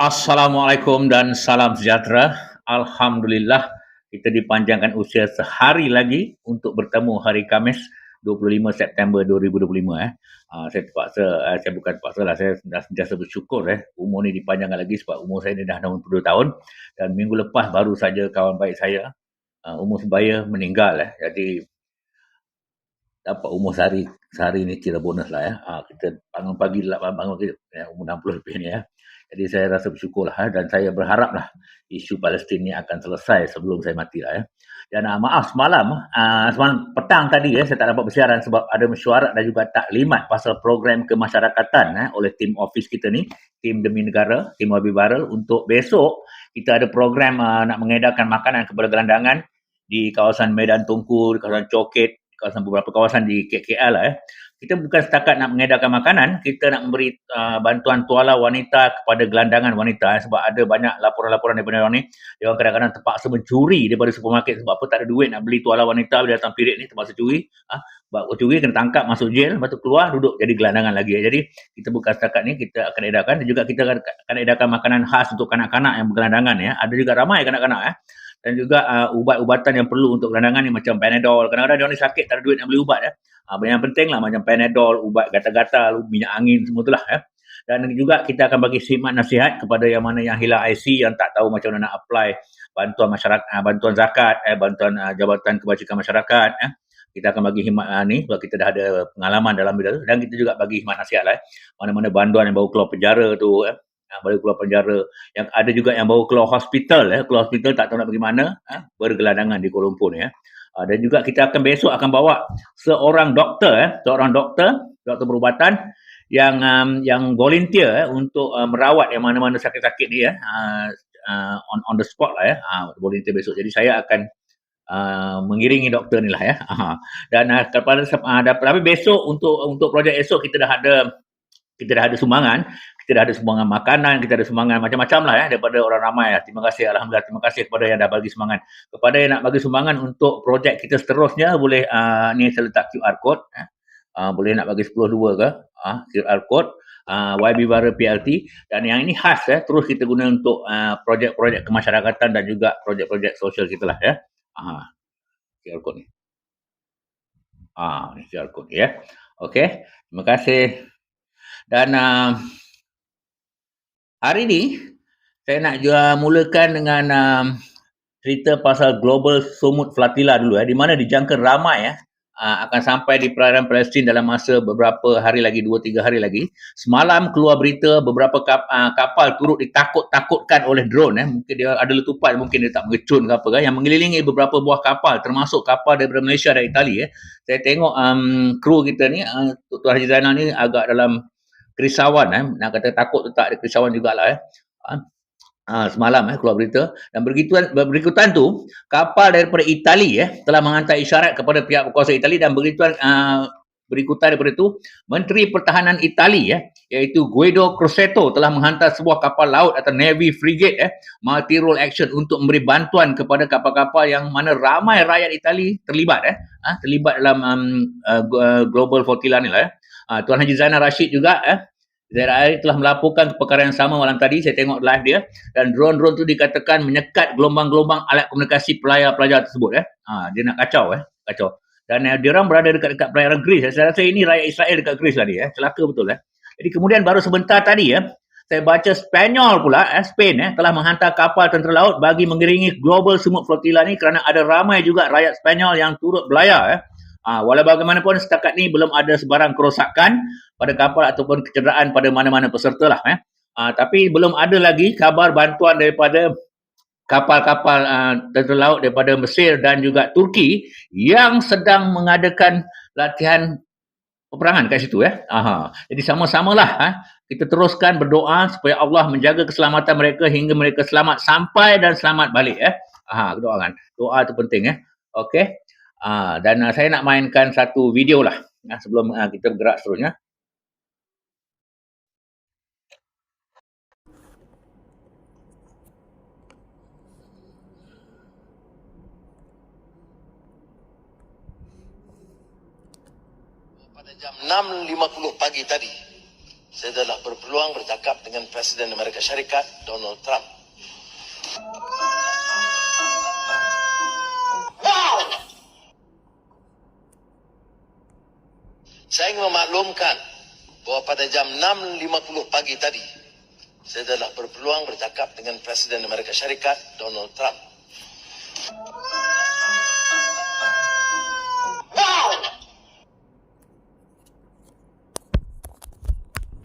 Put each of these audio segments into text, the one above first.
Assalamualaikum dan salam sejahtera. Alhamdulillah kita dipanjangkan usia sehari lagi untuk bertemu hari Kamis 25 September 2025 eh. Uh, saya terpaksa, uh, saya bukan terpaksa lah, saya dah sentiasa bersyukur eh. Umur ni dipanjangkan lagi sebab umur saya ni dah 62 tahun dan minggu lepas baru saja kawan baik saya uh, umur sebaya meninggal eh. Jadi dapat umur sehari sehari ni kira bonus lah ya. Uh, kita bangun pagi bangun pagi ya, umur 60 lebih ni ya. Jadi saya rasa bersyukur lah dan saya berharap lah isu Palestin ni akan selesai sebelum saya mati lah ya. Dan uh, maaf semalam, uh, semalam petang tadi ya, saya tak dapat bersiaran sebab ada mesyuarat dan juga taklimat pasal program kemasyarakatan eh, oleh tim office kita ni, tim Demi Negara, tim Wabi Baral untuk besok kita ada program uh, nak mengedarkan makanan kepada gelandangan di kawasan Medan Tungku, di kawasan Coket, kawasan beberapa kawasan di KKL lah ya kita bukan setakat nak mengedarkan makanan, kita nak memberi uh, bantuan tuala wanita kepada gelandangan wanita eh, sebab ada banyak laporan-laporan daripada orang ni, dia orang kadang-kadang terpaksa mencuri daripada supermarket sebab apa tak ada duit nak beli tuala wanita bila datang period ni terpaksa curi. Ha? Sebab curi kena tangkap masuk jail, lepas tu keluar duduk jadi gelandangan lagi. Eh. Jadi kita bukan setakat ni kita akan edarkan dan juga kita akan edarkan makanan khas untuk kanak-kanak yang bergelandangan ya. Ada juga ramai kanak-kanak eh dan juga uh, ubat-ubatan yang perlu untuk gelandangan ni macam Panadol. Kadang-kadang dia orang ni sakit tak ada duit nak beli ubat ya. Uh, yang penting lah macam Panadol, ubat gatal-gatal, minyak angin semua tu lah ya. Dan juga kita akan bagi khidmat nasihat kepada yang mana yang hilang IC yang tak tahu macam mana nak apply bantuan masyarakat, uh, bantuan zakat, eh, bantuan uh, jabatan kebajikan masyarakat. Eh. Kita akan bagi khidmat uh, ni sebab kita dah ada pengalaman dalam bidang tu. Dan kita juga bagi khidmat nasihat lah. Eh. Mana-mana bantuan yang baru keluar penjara tu. Eh yang baru keluar penjara. Yang ada juga yang baru keluar hospital ya keluar hospital tak tahu nak pergi mana ha, bergelandangan di Kuala Lumpur ya ha, dan juga kita akan besok akan bawa seorang doktor ya seorang doktor doktor perubatan yang um, yang volunteer ya, untuk uh, merawat yang mana-mana sakit-sakit ni ya uh, uh, on on the spot lah ya uh, volunteer besok. Jadi saya akan uh, mengiringi doktor ni lah ya uh, dan uh, kepada uh, tapi besok untuk untuk projek esok kita dah ada kita dah ada sumbangan kita dah ada sumbangan makanan, kita ada sumbangan macam-macam lah ya daripada orang ramai. Ya. Terima kasih Alhamdulillah. Terima kasih kepada yang dah bagi sumbangan. Kepada yang nak bagi sumbangan untuk projek kita seterusnya, boleh uh, ni saya letak QR code. Ya. Uh, boleh nak bagi 10-2 ke uh, QR code. Uh, YB Bara PLT dan yang ini khas ya terus kita guna untuk uh, projek-projek kemasyarakatan dan juga projek-projek sosial kita lah ya. Uh, QR code ni. Ah, uh, QR code ya. Okey, terima kasih. Dan uh, Hari ni saya nak juga mulakan dengan um, cerita pasal Global Sumut Flatila dulu ya, di mana dijangka ramai ya akan sampai di perairan Palestin dalam masa beberapa hari lagi, 2-3 hari lagi. Semalam keluar berita beberapa kap, uh, kapal turut ditakut-takutkan oleh drone. Eh. Mungkin dia ada letupan, mungkin dia tak mengecun ke apa kan, yang mengelilingi beberapa buah kapal termasuk kapal daripada Malaysia dan Itali. Eh. Saya tengok um, kru kita ni, uh, Tuan Haji Zainal ni agak dalam kerisauan eh. Nak kata takut tu tak ada kerisauan jugalah eh. Ha? ha, semalam eh keluar berita. Dan berikutan berikutan tu kapal daripada Itali eh telah menghantar isyarat kepada pihak berkuasa Itali dan berikutan uh, berikutan daripada itu Menteri Pertahanan Itali eh iaitu Guido Crosetto telah menghantar sebuah kapal laut atau Navy frigate eh multi role action untuk memberi bantuan kepada kapal-kapal yang mana ramai rakyat Itali terlibat eh. Ha, terlibat dalam um, uh, global flotilla ni lah eh uh, Tuan Haji Zainal Rashid juga eh ZRI telah melaporkan perkara yang sama malam tadi, saya tengok live dia dan drone-drone tu dikatakan menyekat gelombang-gelombang alat komunikasi pelayar-pelajar tersebut eh. Ha, dia nak kacau eh, kacau. Dan uh, dia orang berada dekat-dekat perairan Greece. Eh. Saya rasa ini rakyat Israel dekat Greece tadi eh. Celaka betul eh. Jadi kemudian baru sebentar tadi eh, saya baca Spanyol pula, eh, Spain eh, telah menghantar kapal tentera laut bagi mengiringi global semut flotilla ni kerana ada ramai juga rakyat Spanyol yang turut belayar eh. Ha, walau bagaimanapun setakat ni belum ada sebarang kerosakan pada kapal ataupun kecederaan pada mana-mana peserta lah. Eh. Ha, tapi belum ada lagi kabar bantuan daripada kapal-kapal uh, tentera laut daripada Mesir dan juga Turki yang sedang mengadakan latihan peperangan kat situ. Eh. Aha. Jadi sama-samalah eh, kita teruskan berdoa supaya Allah menjaga keselamatan mereka hingga mereka selamat sampai dan selamat balik. Eh. Aha, doakan. Doa itu penting. Eh. Okey. Uh, dan uh, saya nak mainkan satu video lah uh, sebelum uh, kita bergerak seterusnya. Pada jam 6.50 pagi tadi, saya telah berpeluang bercakap dengan Presiden Amerika Syarikat Donald Trump. Saya ingin memaklumkan bahawa pada jam 6.50 pagi tadi, saya telah berpeluang bercakap dengan Presiden Amerika Syarikat Donald Trump.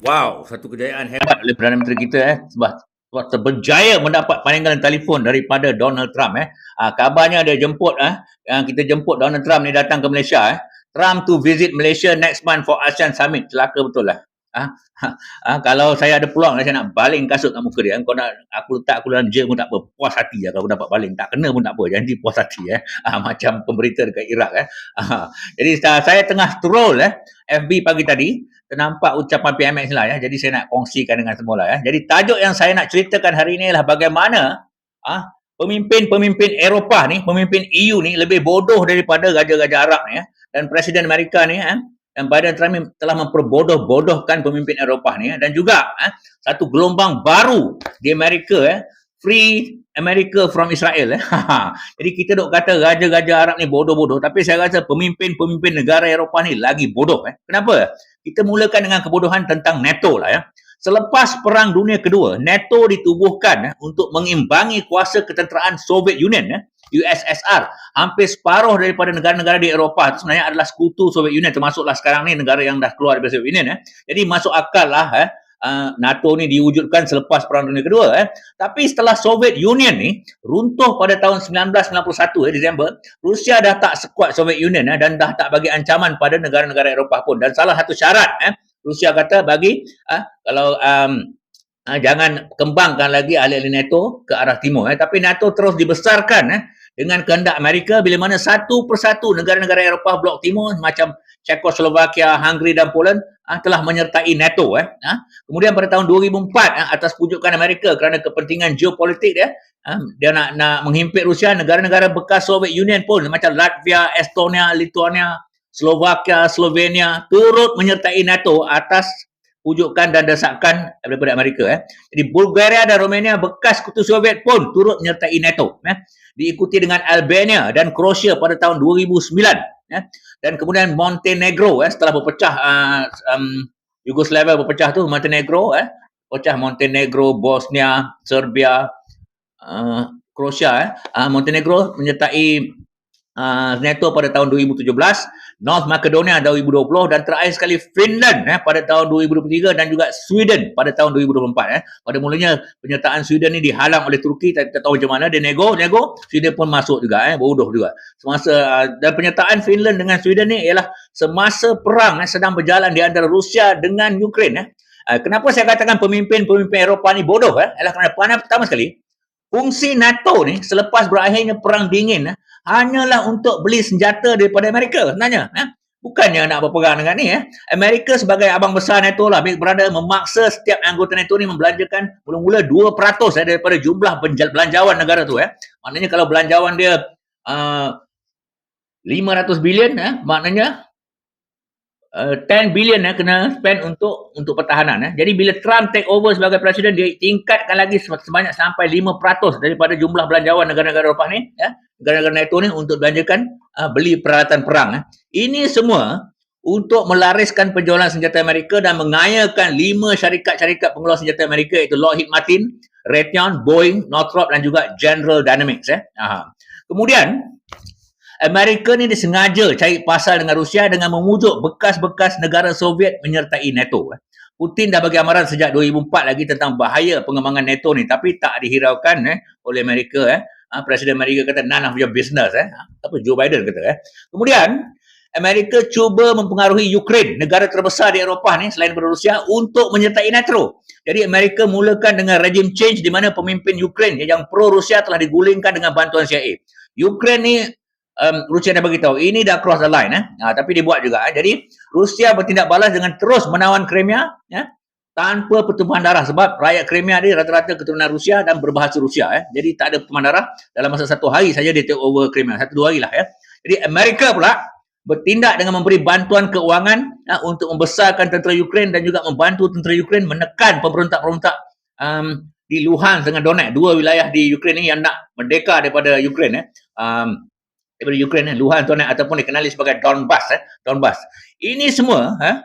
Wow, satu kejayaan hebat oleh Perdana Menteri kita eh sebab sebab berjaya mendapat panggilan telefon daripada Donald Trump eh. Ah, kabarnya dia jemput eh yang kita jemput Donald Trump ni datang ke Malaysia eh. Trump to visit Malaysia next month for ASEAN Summit. Celaka betul lah. Ah, ah, kalau saya ada peluang saya nak baling kasut kat muka dia. Kau nak aku letak aku dalam jail pun tak apa. Puas hati lah kalau dapat baling. Tak kena pun tak apa. Janji puas hati eh. Ah, macam pemberita dekat Iraq eh. Ah, jadi saya tengah troll eh FB pagi tadi ternampak ucapan PMX lah ya. Jadi saya nak kongsikan dengan semua lah ya. Jadi tajuk yang saya nak ceritakan hari ini adalah bagaimana ah pemimpin-pemimpin Eropah ni, pemimpin EU ni lebih bodoh daripada gajah-gajah Arab ni ya. Dan Presiden Amerika ni ya. Dan Biden Trump telah memperbodoh-bodohkan pemimpin Eropah ni ya. Dan juga eh, satu gelombang baru di Amerika ya. Free America from Israel eh. Jadi kita dok kata gajah-gajah Arab ni bodoh-bodoh tapi saya rasa pemimpin-pemimpin negara Eropah ni lagi bodoh eh. Kenapa? Kita mulakan dengan kebodohan tentang NATO lah ya. Selepas Perang Dunia Kedua, NATO ditubuhkan eh, untuk mengimbangi kuasa ketenteraan Soviet Union eh, USSR. Hampir separuh daripada negara-negara di Eropah itu sebenarnya adalah sekutu Soviet Union termasuklah sekarang ni negara yang dah keluar dari Soviet Union eh. Jadi masuk akal lah eh Uh, NATO ni diwujudkan selepas Perang Dunia Kedua eh. Tapi setelah Soviet Union ni runtuh pada tahun 1991 eh Disember, Rusia dah tak sekuat Soviet Union eh dan dah tak bagi ancaman pada negara-negara Eropah pun. Dan salah satu syarat eh Rusia kata bagi eh, kalau um, uh, jangan kembangkan lagi ahli-ahli NATO ke arah timur eh tapi NATO terus dibesarkan eh dengan kehendak Amerika bila mana satu persatu negara-negara Eropah blok timur macam Czechoslovakia, Hungary dan Poland ah, telah menyertai NATO. Eh. Ah. Kemudian pada tahun 2004 ah, atas pujukan Amerika kerana kepentingan geopolitik dia, ah, dia nak, nak menghimpit Rusia, negara-negara bekas Soviet Union pun macam Latvia, Estonia, Lithuania, Slovakia, Slovenia turut menyertai NATO atas pujukan dan desakan daripada Amerika. Eh. Jadi Bulgaria dan Romania bekas kutu Soviet pun turut menyertai NATO. Eh. Diikuti dengan Albania dan Croatia pada tahun 2009 ya. Dan kemudian Montenegro eh setelah berpecah uh, um, Yugoslavia berpecah tu Montenegro eh pecah Montenegro, Bosnia, Serbia, uh, Croatia eh. Uh, Montenegro menyertai uh, NATO pada tahun 2017 North Macedonia 2020 dan terakhir sekali Finland eh, pada tahun 2023 dan juga Sweden pada tahun 2024 eh. Pada mulanya penyertaan Sweden ni dihalang oleh Turki tak, tak tahu macam mana dia nego nego Sweden pun masuk juga eh bodoh juga. Semasa uh, dan penyertaan Finland dengan Sweden ni ialah semasa perang eh, sedang berjalan di antara Rusia dengan Ukraine eh. Uh, kenapa saya katakan pemimpin-pemimpin Eropah ni bodoh eh? Ialah kerana pertama sekali fungsi NATO ni selepas berakhirnya perang dingin eh, hanyalah untuk beli senjata daripada Amerika sebenarnya. Eh? Bukannya nak berperang dengan ni. Eh? Amerika sebagai abang besar NATO lah, Big Brother memaksa setiap anggota NATO ni membelanjakan mula-mula 2% eh, daripada jumlah belanjawan negara tu. Eh? Maknanya kalau belanjawan dia uh, 500 bilion, eh? maknanya uh, 10 billion eh, kena spend untuk untuk pertahanan. Eh. Jadi bila Trump take over sebagai presiden, dia tingkatkan lagi sebanyak sampai 5% daripada jumlah belanjawan negara-negara Eropah ni, ya, negara-negara NATO ni untuk belanjakan uh, beli peralatan perang. Eh. Ini semua untuk melariskan penjualan senjata Amerika dan mengayakan lima syarikat-syarikat pengeluar senjata Amerika iaitu Lockheed Martin, Raytheon, Boeing, Northrop dan juga General Dynamics. Eh. Aha. Kemudian, Amerika ni disengaja cari pasal dengan Rusia dengan memujuk bekas-bekas negara Soviet menyertai NATO. Eh. Putin dah bagi amaran sejak 2004 lagi tentang bahaya pengembangan NATO ni tapi tak dihiraukan eh, oleh Amerika. Eh. Ha, Presiden Amerika kata none of your business. Eh. Apa Joe Biden kata. Eh. Kemudian Amerika cuba mempengaruhi Ukraine, negara terbesar di Eropah ni selain daripada Rusia untuk menyertai NATO. Jadi Amerika mulakan dengan regime change di mana pemimpin Ukraine yang pro Rusia telah digulingkan dengan bantuan CIA. Ukraine ni um, Rusia dah bagi tahu ini dah cross the line eh. Ha, tapi dia buat juga eh. Jadi Rusia bertindak balas dengan terus menawan Crimea ya. Tanpa pertumpahan darah sebab rakyat Crimea ni rata-rata keturunan Rusia dan berbahasa Rusia eh. Jadi tak ada pertumpahan darah dalam masa satu hari saja dia take over Crimea. Satu dua hari lah ya. Jadi Amerika pula bertindak dengan memberi bantuan keuangan uh, untuk membesarkan tentera Ukraine dan juga membantu tentera Ukraine menekan pemberontak-pemberontak um, di Luhansk dengan Donetsk, dua wilayah di Ukraine ni yang nak merdeka daripada Ukraine eh. Um, daripada Ukraine eh, Luhansk Donetsk ataupun dikenali sebagai Donbas eh, Donbas. Ini semua eh,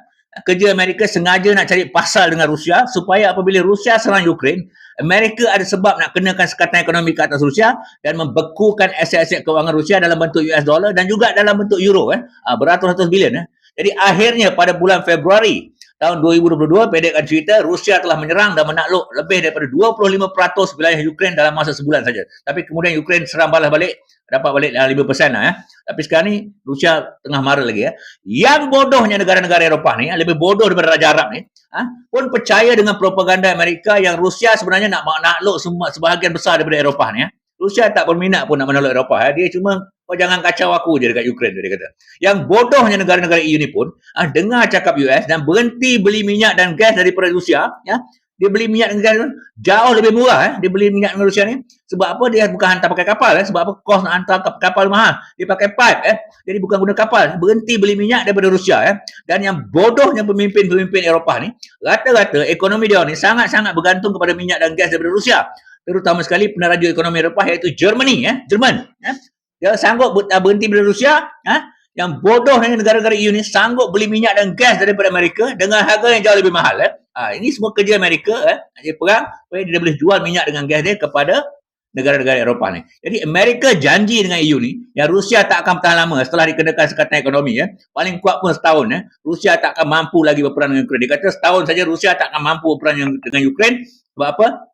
kerja Amerika sengaja nak cari pasal dengan Rusia supaya apabila Rusia serang Ukraine, Amerika ada sebab nak kenakan sekatan ekonomi ke atas Rusia dan membekukan aset-aset kewangan Rusia dalam bentuk US dollar dan juga dalam bentuk euro eh, ah, beratus-ratus bilion eh. Jadi akhirnya pada bulan Februari tahun 2022 pendekkan cerita Rusia telah menyerang dan menakluk lebih daripada 25% wilayah Ukraine dalam masa sebulan saja. Tapi kemudian Ukraine serang balas balik dapat balik dalam 5% lah ya. Tapi sekarang ni Rusia tengah marah lagi ya. Yang bodohnya negara-negara Eropah ni, lebih bodoh daripada Raja Arab ni, ha, pun percaya dengan propaganda Amerika yang Rusia sebenarnya nak nakluk semua sebahagian besar daripada Eropah ni ya. Rusia tak berminat pun nak menakluk Eropah ya. Dia cuma kau jangan kacau aku je dekat Ukraine dia kata. Yang bodohnya negara-negara EU ni pun ha, dengar cakap US dan berhenti beli minyak dan gas daripada Rusia ya dia beli minyak dengan Rusia jauh lebih murah eh. Dia beli minyak dengan Rusia ni sebab apa dia bukan hantar pakai kapal eh. Sebab apa kos nak hantar kapal mahal. Dia pakai pipe eh. Jadi bukan guna kapal. Berhenti beli minyak daripada Rusia eh. Dan yang bodohnya pemimpin-pemimpin Eropah ni, rata-rata ekonomi dia ni sangat-sangat bergantung kepada minyak dan gas daripada Rusia. Terutama sekali peneraju ekonomi Eropah iaitu Germany eh. Jerman eh. Dia sanggup berhenti dari Rusia eh yang bodoh dengan negara-negara EU ni sanggup beli minyak dan gas daripada Amerika dengan harga yang jauh lebih mahal. Eh? Ha, ini semua kerja Amerika. Eh? Dia perang dia boleh jual minyak dengan gas dia kepada negara-negara Eropah ni. Jadi Amerika janji dengan EU ni yang Rusia tak akan bertahan lama setelah dikenakan sekatan ekonomi. Eh? Paling kuat pun setahun. Eh? Rusia tak akan mampu lagi berperang dengan Ukraine. Dia kata setahun saja Rusia tak akan mampu berperang dengan Ukraine. Sebab apa?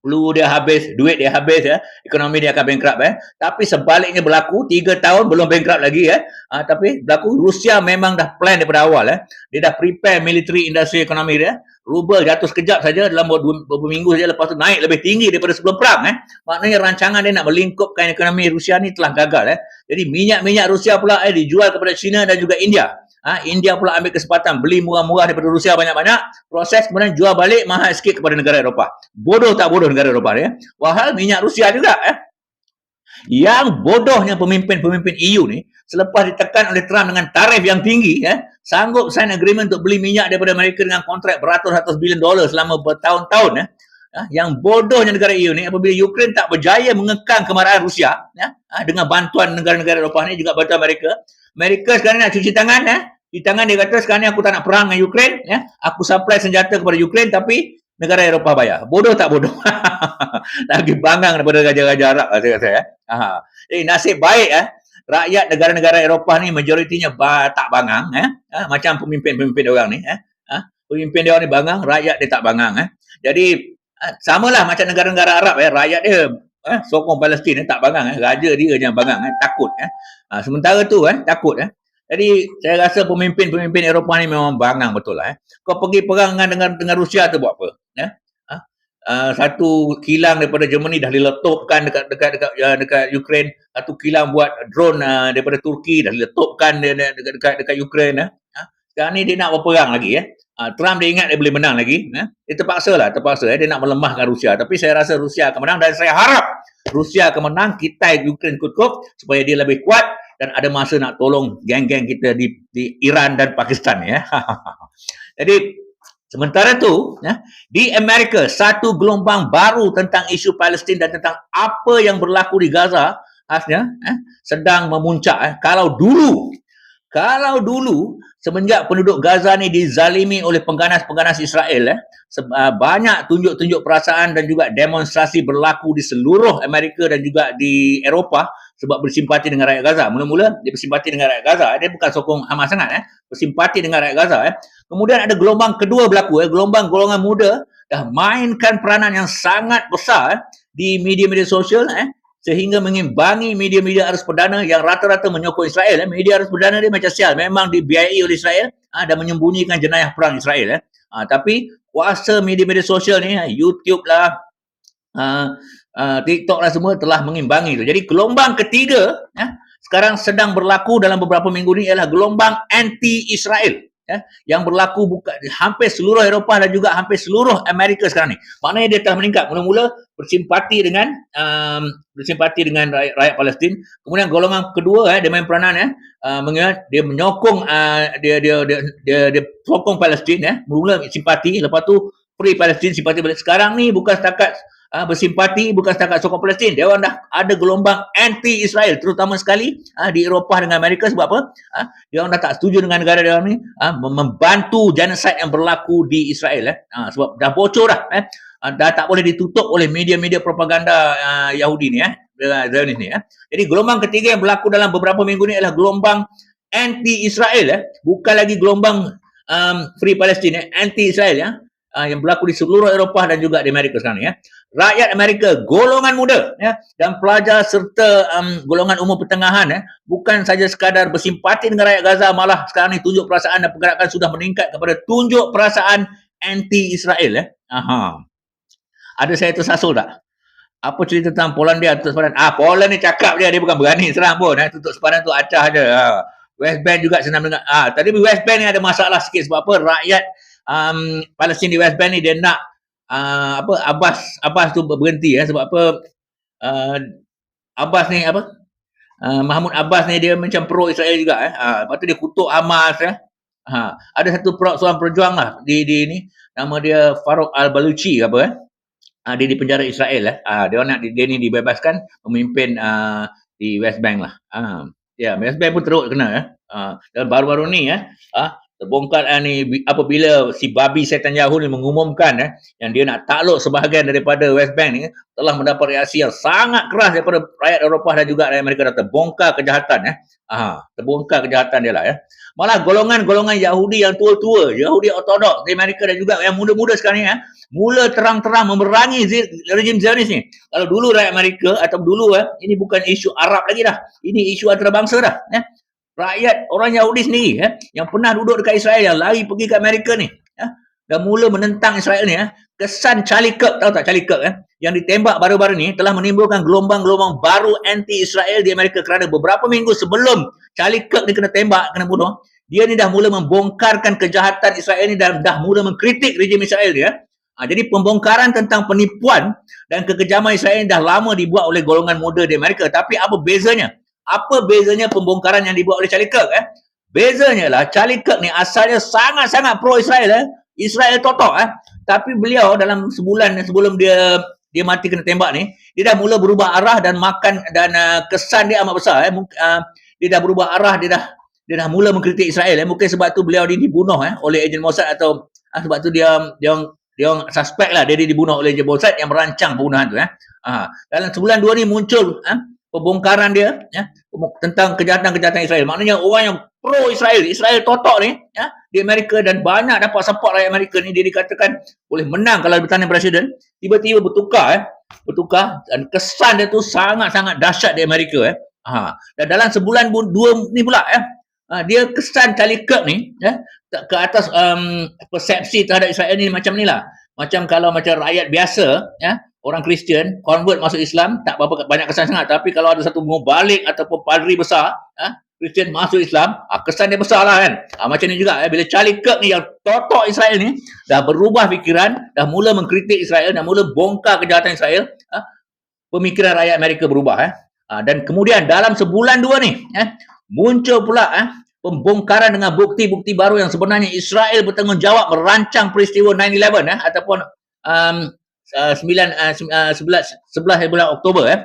Peluru dia habis, duit dia habis ya, ekonomi dia akan bankrupt ya. Tapi sebaliknya berlaku, tiga tahun belum bankrupt lagi ya. Ha, tapi berlaku Rusia memang dah plan daripada awal ya. Dia dah prepare military industry ekonomi dia. Rubel jatuh sekejap saja dalam beberapa minggu saja lepas tu naik lebih tinggi daripada sebelum perang eh. Maknanya rancangan dia nak melingkupkan ekonomi Rusia ni telah gagal eh. Jadi minyak-minyak Rusia pula eh dijual kepada China dan juga India. Ha, India pula ambil kesempatan beli murah-murah daripada Rusia banyak-banyak. Proses kemudian jual balik mahal sikit kepada negara Eropah. Bodoh tak bodoh negara Eropah ya. Wahal minyak Rusia juga eh. Yang bodohnya pemimpin-pemimpin EU ni selepas ditekan oleh Trump dengan tarif yang tinggi ya, sanggup sign agreement untuk beli minyak daripada Amerika dengan kontrak beratus-ratus bilion dolar selama bertahun-tahun. Ha, yang bodohnya negara EU ni apabila Ukraine tak berjaya mengekang kemarahan Rusia ya, ha, dengan bantuan negara-negara Eropah ni juga bantuan Amerika Amerika sekarang nak cuci tangan eh. Di tangan dia kata sekarang ni aku tak nak perang dengan Ukraine ya. Aku supply senjata kepada Ukraine tapi negara Eropah bayar. Bodoh tak bodoh? Lagi bangang daripada raja-raja Arab saya kata ya. Ha. Jadi nasib baik eh rakyat negara-negara Eropah ni majoritinya ba- tak bangang eh. Ha. macam pemimpin-pemimpin dia orang ni eh. Ha. Pemimpin dia orang ni bangang, rakyat dia tak bangang eh. Jadi ha, samalah macam negara-negara Arab eh, rakyat dia eh, sokong Palestin eh, tak bangang eh. raja dia yang bangang eh, takut eh. Ha, sementara tu eh, takut eh. Jadi saya rasa pemimpin-pemimpin Eropah ni memang bangang betul lah eh. Kau pergi perang dengan dengan, dengan Rusia tu buat apa? Eh? Ha? Uh, satu kilang daripada Germany dah diletupkan dekat dekat dekat uh, dekat Ukraine, satu kilang buat drone uh, daripada Turki dah diletupkan dekat dekat dekat Ukraine eh. Sekarang ni dia nak berperang lagi eh. Uh, Trump dia ingat dia boleh menang lagi eh. Dia terpaksa lah, terpaksa eh. dia nak melemahkan Rusia, tapi saya rasa Rusia akan menang dan saya harap Rusia akan menang, kita Ukraine kukup supaya dia lebih kuat dan ada masa nak tolong geng-geng kita di, di Iran dan Pakistan ya. Jadi sementara tu ya, di Amerika satu gelombang baru tentang isu Palestin dan tentang apa yang berlaku di Gaza khasnya eh, sedang memuncak eh. Kalau dulu kalau dulu semenjak penduduk Gaza ni dizalimi oleh pengganas-pengganas Israel eh, ah, banyak tunjuk-tunjuk perasaan dan juga demonstrasi berlaku di seluruh Amerika dan juga di Eropah sebab bersimpati dengan rakyat Gaza. Mula-mula dia bersimpati dengan rakyat Gaza. Dia bukan sokong Hamas sangat eh. Bersimpati dengan rakyat Gaza eh. Kemudian ada gelombang kedua berlaku eh. Gelombang golongan muda dah mainkan peranan yang sangat besar eh, di media-media sosial eh sehingga mengimbangi media-media arus perdana yang rata-rata menyokong Israel. Eh. Media arus perdana dia macam sial. Memang dibiayai oleh Israel ah, dan menyembunyikan jenayah perang Israel. Eh. Ah, tapi kuasa media-media sosial ni, eh, YouTube lah, ah, ah, TikTok lah semua telah mengimbangi itu. Jadi gelombang ketiga eh, sekarang sedang berlaku dalam beberapa minggu ni ialah gelombang anti-Israel. Ya, yang berlaku bukan hampir seluruh Eropah dan juga hampir seluruh Amerika sekarang ni. Maknanya dia telah meningkat. Mula-mula bersimpati dengan um, bersimpati dengan rakyat, rakyat Palestin. Kemudian golongan kedua eh, dia main peranan eh, uh, dia menyokong uh, dia, dia, dia, dia, dia, dia sokong Palestin eh, mula simpati lepas tu free Palestin simpati balik. Sekarang ni bukan setakat uh, bersimpati bukan setakat sokong Palestin. Dia orang dah ada gelombang anti Israel terutama sekali uh, di Eropah dengan Amerika sebab apa? Uh, dia orang dah tak setuju dengan negara dia orang ni uh, membantu genocide yang berlaku di Israel eh. Uh, sebab dah bocor dah eh. Uh, dah tak boleh ditutup oleh media-media propaganda uh, Yahudi ni eh. Zionis ni eh. Jadi gelombang ketiga yang berlaku dalam beberapa minggu ni adalah gelombang anti Israel eh. Bukan lagi gelombang um, free Palestine eh. anti Israel ya. Eh uh, yang berlaku di seluruh Eropah dan juga di Amerika sekarang ya. Rakyat Amerika, golongan muda ya dan pelajar serta um, golongan umur pertengahan ya, bukan saja sekadar bersimpati dengan rakyat Gaza malah sekarang ni tunjuk perasaan dan pergerakan sudah meningkat kepada tunjuk perasaan anti Israel ya. Aha. Ada saya tersasul tak? Apa cerita tentang Polandia tutup sepadan? Ah, Poland ni cakap dia, dia bukan berani serang pun. Eh. Tutup sepadan tu acah je. Ha. West Bank juga senang dengar. Ah, tadi West Bank ni ada masalah sikit sebab apa? Rakyat um, Palestin di West Bank ni dia nak uh, apa Abbas Abbas tu berhenti ya sebab apa uh, Abbas ni apa? Uh, Mahmud Abbas ni dia macam pro Israel juga eh. Uh, lepas tu dia kutuk Hamas ya. Ha ada satu seorang perjuang lah di di ni nama dia Farouk Al-Baluchi apa eh. Uh, dia di penjara Israel eh. Uh, dia nak dia ni dibebaskan memimpin uh, di West Bank lah. Uh, ya West Bank pun teruk kena eh. Uh, dan baru-baru ni eh uh, terbongkar eh, ni apabila si babi setan Yahoo ni mengumumkan eh, yang dia nak takluk sebahagian daripada West Bank ni telah mendapat reaksi yang sangat keras daripada rakyat Eropah dan juga rakyat Amerika dan terbongkar kejahatan eh. Aha, terbongkar kejahatan dia lah ya. Malah golongan-golongan Yahudi yang tua-tua, Yahudi ortodok di Amerika dan juga yang muda-muda sekarang ni ya, mula terang-terang memerangi rejim Zionis ni. Kalau dulu rakyat Amerika atau dulu eh, ini bukan isu Arab lagi dah. Ini isu antarabangsa dah ya rakyat orang Yahudi sendiri eh, yang pernah duduk dekat Israel yang lari pergi ke Amerika ni eh, dan mula menentang Israel ni eh, kesan Charlie Kirk tahu tak Charlie Kirk eh, yang ditembak baru-baru ni telah menimbulkan gelombang-gelombang baru anti Israel di Amerika kerana beberapa minggu sebelum Charlie Kirk ni kena tembak kena bunuh dia ni dah mula membongkarkan kejahatan Israel ni dan dah mula mengkritik rejim Israel dia Ha, jadi pembongkaran tentang penipuan dan kekejaman Israel ni dah lama dibuat oleh golongan muda di Amerika. Tapi apa bezanya? Apa bezanya pembongkaran yang dibuat oleh Charlie Kirk eh? Bezanya lah Charlie Kirk ni asalnya sangat-sangat pro Israel eh. Israel totok eh. Tapi beliau dalam sebulan sebelum dia dia mati kena tembak ni, dia dah mula berubah arah dan makan dan uh, kesan dia amat besar eh. Uh, dia dah berubah arah, dia dah dia dah mula mengkritik Israel eh. Mungkin sebab tu beliau dibunuh eh oleh ejen Mossad atau uh, sebab tu dia dia dia orang suspek lah dia, dibunuh oleh ejen Mossad yang merancang pembunuhan tu eh. Uh, dalam sebulan dua ni muncul eh, pembongkaran dia ya tentang kejahatan-kejahatan Israel. Maknanya orang yang pro Israel, Israel totok ni ya di Amerika dan banyak dapat support rakyat Amerika ni dia dikatakan boleh menang kalau bertanding presiden, tiba-tiba bertukar eh bertukar dan kesan dia tu sangat-sangat dahsyat di Amerika eh. Ha. Dan dalam sebulan dua ni pula ya. Ha, dia kesan kali Kirk ni ya ke atas um, persepsi terhadap Israel ni macam ni lah. Macam kalau macam rakyat biasa ya orang Kristian convert masuk Islam tak berapa banyak kesan sangat. Tapi kalau ada satu mubalik ataupun padri besar ha, Kristian masuk Islam ha, kesan dia besar lah kan. Ha, macam ni juga eh, bila Charlie Kirk ni yang totok Israel ni dah berubah fikiran dah mula mengkritik Israel dah mula bongkar kejahatan Israel ha, pemikiran rakyat Amerika berubah eh. ha, dan kemudian dalam sebulan dua ni eh, muncul pula eh, pembongkaran dengan bukti-bukti baru yang sebenarnya Israel bertanggungjawab merancang peristiwa 9-11 eh, ataupun um, uh, 9 uh, 11 11 bulan Oktober eh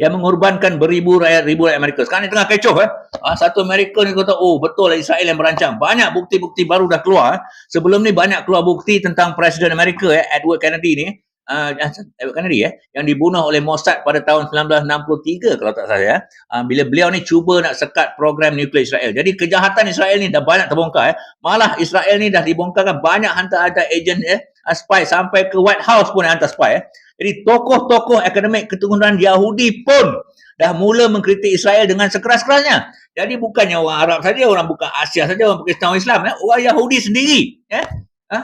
yang mengorbankan beribu rakyat ribu rakyat Amerika. Sekarang ni tengah kecoh eh. Uh, satu Amerika ni kata oh betul lah Israel yang merancang. Banyak bukti-bukti baru dah keluar eh. Sebelum ni banyak keluar bukti tentang Presiden Amerika eh Edward Kennedy ni uh, Edward Kennedy eh yang dibunuh oleh Mossad pada tahun 1963 kalau tak salah ya. Uh, bila beliau ni cuba nak sekat program nuklear Israel. Jadi kejahatan Israel ni dah banyak terbongkar eh. Malah Israel ni dah dibongkarkan banyak hantar-hantar ejen eh uh, spy sampai ke White House pun hantar spy eh. Jadi tokoh-tokoh akademik keturunan Yahudi pun dah mula mengkritik Israel dengan sekeras-kerasnya. Jadi bukannya orang Arab saja, orang bukan Asia saja, orang Pakistan, orang Islam. Eh. Orang Yahudi sendiri. Eh. Ha?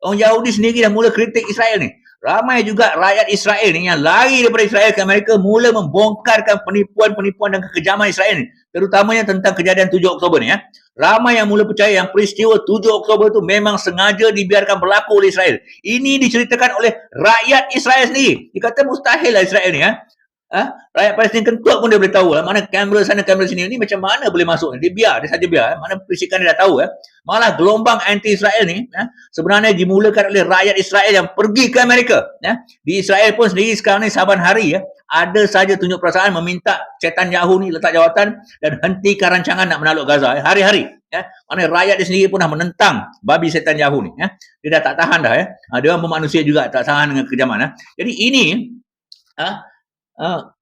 Orang Yahudi sendiri dah mula kritik Israel ni. Ramai juga rakyat Israel ni yang lari daripada Israel ke Amerika mula membongkarkan penipuan-penipuan dan kekejaman Israel ni. Terutamanya tentang kejadian 7 Oktober ni. Ya. Ramai yang mula percaya yang peristiwa 7 Oktober tu memang sengaja dibiarkan berlaku oleh Israel. Ini diceritakan oleh rakyat Israel sendiri. Dia kata mustahil lah Israel ni. Ya. Ha? Rakyat Palestin kentut pun dia boleh tahu lah. Mana kamera sana, kamera sini. Ni macam mana boleh masuk? Dia biar, dia saja biar. Eh? Mana perisikan dia dah tahu. Eh? Malah gelombang anti-Israel ni eh? sebenarnya dimulakan oleh rakyat Israel yang pergi ke Amerika. Eh? Di Israel pun sendiri sekarang ni saban hari. Eh? Ada saja tunjuk perasaan meminta Cetan Yahu ni letak jawatan dan hentikan rancangan nak menakluk Gaza. Eh? Hari-hari. Ya, mana rakyat dia sendiri pun dah menentang babi setan Yahu ni. Ya. Dia dah tak tahan dah. Ya. Ha, dia orang manusia juga tak tahan dengan kejaman. Ya. Jadi ini ha,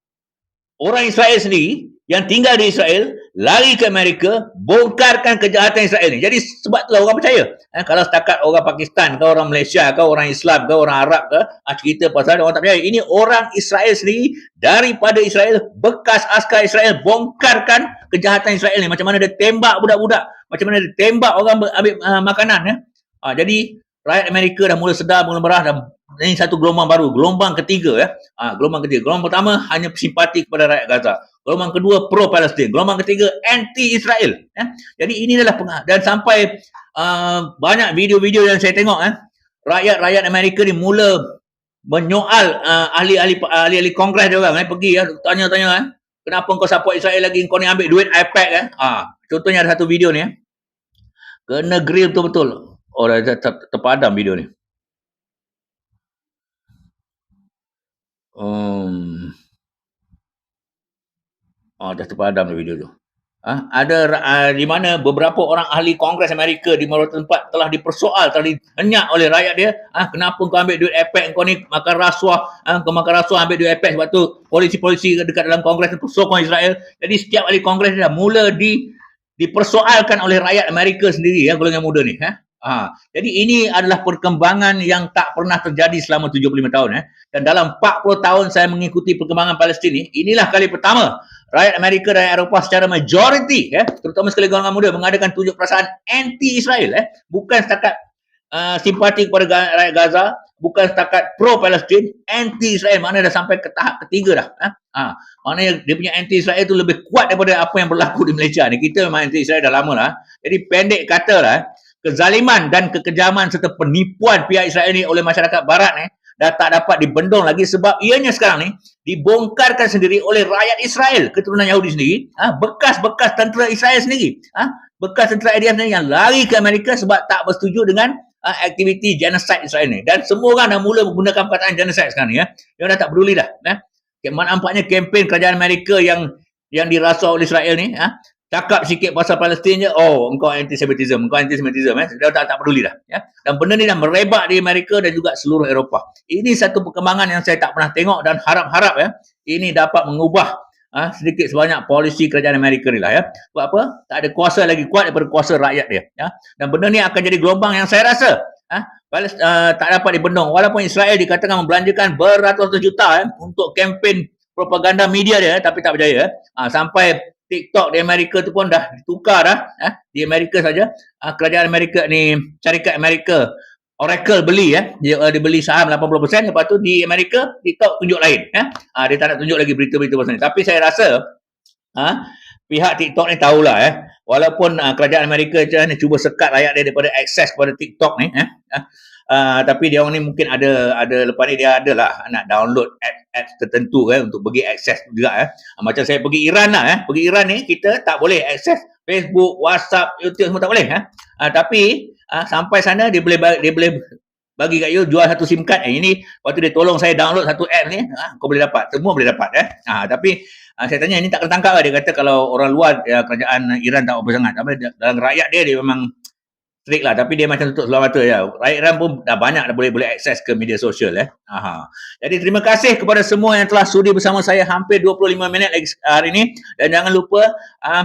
orang Israel sendiri yang tinggal di Israel lari ke Amerika bongkarkan kejahatan Israel ni. Jadi sebab itulah orang percaya. Eh, kalau setakat orang Pakistan ke orang Malaysia ke orang Islam ke orang Arab ke ah, cerita pasal orang tak percaya. Ini orang Israel sendiri daripada Israel bekas askar Israel bongkarkan kejahatan Israel ni. Macam mana dia tembak budak-budak. Macam mana dia tembak orang ambil uh, makanan. Ya. Ah, jadi rakyat Amerika dah mula sedar, mula merah dan ini satu gelombang baru, gelombang ketiga ya. Ha, gelombang ketiga. Gelombang pertama hanya simpati kepada rakyat Gaza. Gelombang kedua pro Palestin. Gelombang ketiga anti Israel. Ya. Jadi ini adalah pengah dan sampai uh, banyak video-video yang saya tengok ya. Rakyat-rakyat Amerika ni mula menyoal uh, ahli-ahli ahli-ahli kongres dia orang eh pergi ya tanya-tanya eh kenapa kau support Israel lagi kau ni ambil duit iPad eh ha contohnya ada satu video ni eh kena grill betul-betul oh dah terpadam video ni Um, oh, dah terpadam video tu. Ha? Ada uh, di mana beberapa orang ahli Kongres Amerika di beberapa tempat telah dipersoal, telah dihenyak oleh rakyat dia. Ha? Kenapa kau ambil duit EPEC kau ni makan rasuah, ha? kau makan rasuah ambil duit EPEC sebab tu polisi-polisi dekat dalam Kongres tu sokong Israel. Jadi setiap ahli Kongres dah mula di dipersoalkan oleh rakyat Amerika sendiri ya golongan muda ni. Ha? Ha, jadi ini adalah perkembangan yang tak pernah terjadi selama 75 tahun. Eh. Dan dalam 40 tahun saya mengikuti perkembangan Palestin ini, inilah kali pertama rakyat Amerika dan Eropah secara majoriti, eh, terutama sekali golongan muda, mengadakan tunjuk perasaan anti-Israel. Eh. Bukan setakat uh, simpati kepada rakyat Gaza, bukan setakat pro-Palestin, anti-Israel. Mana dah sampai ke tahap ketiga dah. Eh. Ha, mana dia punya anti-Israel itu lebih kuat daripada apa yang berlaku di Malaysia ni. Kita memang anti-Israel dah lama lah. Jadi pendek kata lah, kezaliman dan kekejaman serta penipuan pihak Israel ini oleh masyarakat barat ni dah tak dapat dibendung lagi sebab ianya sekarang ni dibongkarkan sendiri oleh rakyat Israel keturunan Yahudi sendiri ha, bekas-bekas tentera Israel sendiri ha, bekas tentera IDF sendiri yang lari ke Amerika sebab tak bersetuju dengan ha, aktiviti genocide Israel ni dan semua orang dah mula menggunakan perkataan genocide sekarang ni ya. dia dah tak peduli dah ya. nampaknya kempen kerajaan Amerika yang yang dirasuah oleh Israel ni ha, cakap sikit pasal Palestin je, oh engkau antisemitism, engkau antisemitism eh. Dia tak tak peduli dah, ya. Dan benda ni dah merebak di Amerika dan juga seluruh Eropah. Ini satu perkembangan yang saya tak pernah tengok dan harap-harap ya, ini dapat mengubah ha, sedikit sebanyak polisi kerajaan Amerika ni lah ya. Sebab apa? Tak ada kuasa lagi kuat daripada kuasa rakyat dia, ya. Dan benda ni akan jadi gelombang yang saya rasa ha, Palestin, uh, tak dapat dibendung. Walaupun Israel dikatakan membelanjakan beratus-ratus juta eh, untuk kempen propaganda media dia tapi tak berjaya. Ha, sampai TikTok di Amerika tu pun dah ditukar dah eh? di Amerika saja. Uh, kerajaan Amerika ni syarikat Amerika Oracle beli eh. Dia, uh, dia beli saham 80% lepas tu di Amerika TikTok tunjuk lain eh. Uh, dia tak nak tunjuk lagi berita-berita pasal ni. Tapi saya rasa uh, pihak TikTok ni tahulah eh. Walaupun uh, kerajaan Amerika ni cuba sekat rakyat dia daripada akses kepada TikTok ni eh uh, uh, tapi dia orang ni mungkin ada ada lepas ni dia ada lah nak download app app tertentu eh untuk bagi akses juga eh. Uh, macam saya pergi Iran lah eh. Pergi Iran ni kita tak boleh akses Facebook, WhatsApp, YouTube semua tak boleh eh. Uh, tapi uh, sampai sana dia boleh dia boleh bagi kat you jual satu SIM card. Eh, ini waktu dia tolong saya download satu app ni ha, kau boleh dapat semua boleh dapat eh. Ha, tapi ha, saya tanya ini tak kena tangkap lah dia kata kalau orang luar ya, kerajaan Iran tak apa sangat. Tapi dalam rakyat dia dia memang strict lah tapi dia macam tutup sebelah mata ya. Rakyat Iran pun dah banyak dah boleh boleh akses ke media sosial eh. Aha. Jadi terima kasih kepada semua yang telah sudi bersama saya hampir 25 minit lagi hari ini dan jangan lupa uh,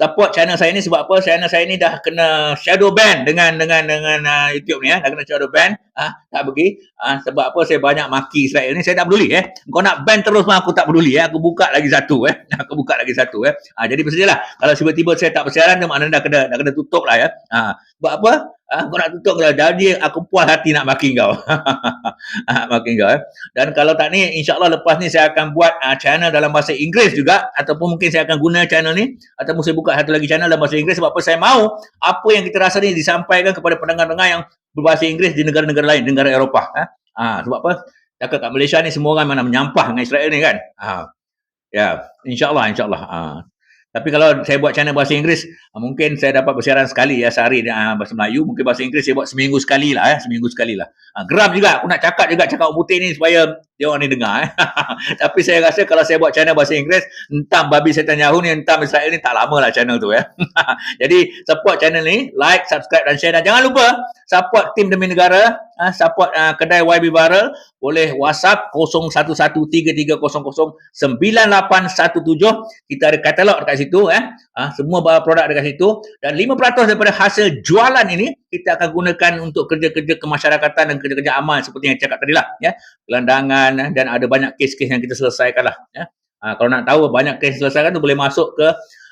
support channel saya ni sebab apa? Channel saya ni dah kena shadow ban dengan dengan dengan uh, YouTube ni ya dah kena shadow ban. Ah uh, tak pergi. Uh, sebab apa? Saya banyak maki Israel ni. Saya tak peduli eh. Kau nak ban terus mah aku tak peduli eh. Aku buka lagi satu eh. Aku buka lagi satu eh. Uh, jadi bersedia kalau tiba-tiba saya tak bersiaran tu maknanya dah kena dah kena tutup lah ya. Uh, sebab apa Ah, kau nak tutup kau jadi aku puas hati nak maki kau. Ah, maki kau. Eh. Dan kalau tak ni, insyaAllah lepas ni saya akan buat uh, channel dalam bahasa Inggeris juga. Ataupun mungkin saya akan guna channel ni. Ataupun saya buka satu lagi channel dalam bahasa Inggeris. Sebab apa saya mahu apa yang kita rasa ni disampaikan kepada pendengar-pendengar yang berbahasa Inggeris di negara-negara lain, negara Eropah. Eh. Ah, sebab apa? Cakap kat Malaysia ni semua orang mana menyampah dengan Israel ni kan. Ah. Ya, insyaAllah, insyaAllah. Ah. Tapi kalau saya buat channel bahasa Inggeris, ah, mungkin saya dapat bersiaran sekali ya sehari uh, bahasa Melayu. Mungkin bahasa Inggeris saya buat seminggu sekali lah ya, seminggu sekali lah. Uh, geram juga, aku nak cakap juga cakap putih ni supaya dia orang ni dengar. Eh. Tapi saya rasa kalau saya buat channel bahasa Inggeris, entam babi setan Yahoo ni, entam Israel ni tak lama lah channel tu ya. Jadi support channel ni, like, subscribe dan share. Dan jangan lupa support tim demi negara, uh, support uh, kedai YB Viral, boleh WhatsApp 0113309817. Kita ada katalog dekat situ eh. Uh, semua produk dekat situ dan 5% daripada hasil jualan ini kita akan gunakan untuk kerja-kerja kemasyarakatan dan kerja-kerja amal seperti yang cakap tadi lah ya. Gelandangan eh, dan ada banyak kes-kes yang kita selesaikan lah ya. Uh, kalau nak tahu banyak kes selesaikan tu boleh masuk ke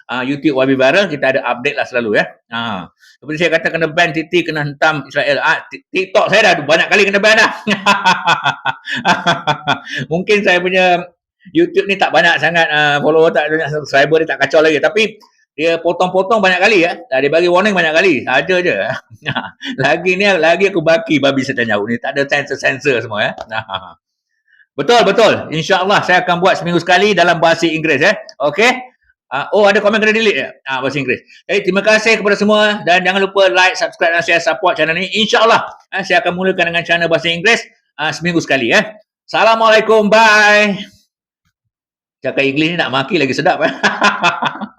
uh, YouTube YB Viral kita ada update lah selalu ya. Ha. Seperti saya kata kena ban Titi kena hentam Israel. Ha, TikTok saya dah banyak kali kena ban dah. Mungkin saya punya YouTube ni tak banyak sangat uh, follower tak banyak subscriber dia tak kacau lagi tapi dia potong-potong banyak kali ya. Dia bagi warning banyak kali. Ada je. lagi ni lagi aku baki babi setan jauh ni. Tak ada sensor-sensor semua ya. betul betul. Insya-Allah saya akan buat seminggu sekali dalam bahasa Inggeris ya. Okey. Uh, oh ada komen kena delete ya? Ah bahasa Inggeris. Jadi terima kasih kepada semua dan jangan lupa like, subscribe dan share support channel ni. InsyaAllah uh, saya akan mulakan dengan channel bahasa Inggeris uh, seminggu sekali ya. Assalamualaikum. Bye. Cakap Inggeris ni nak maki lagi sedap eh.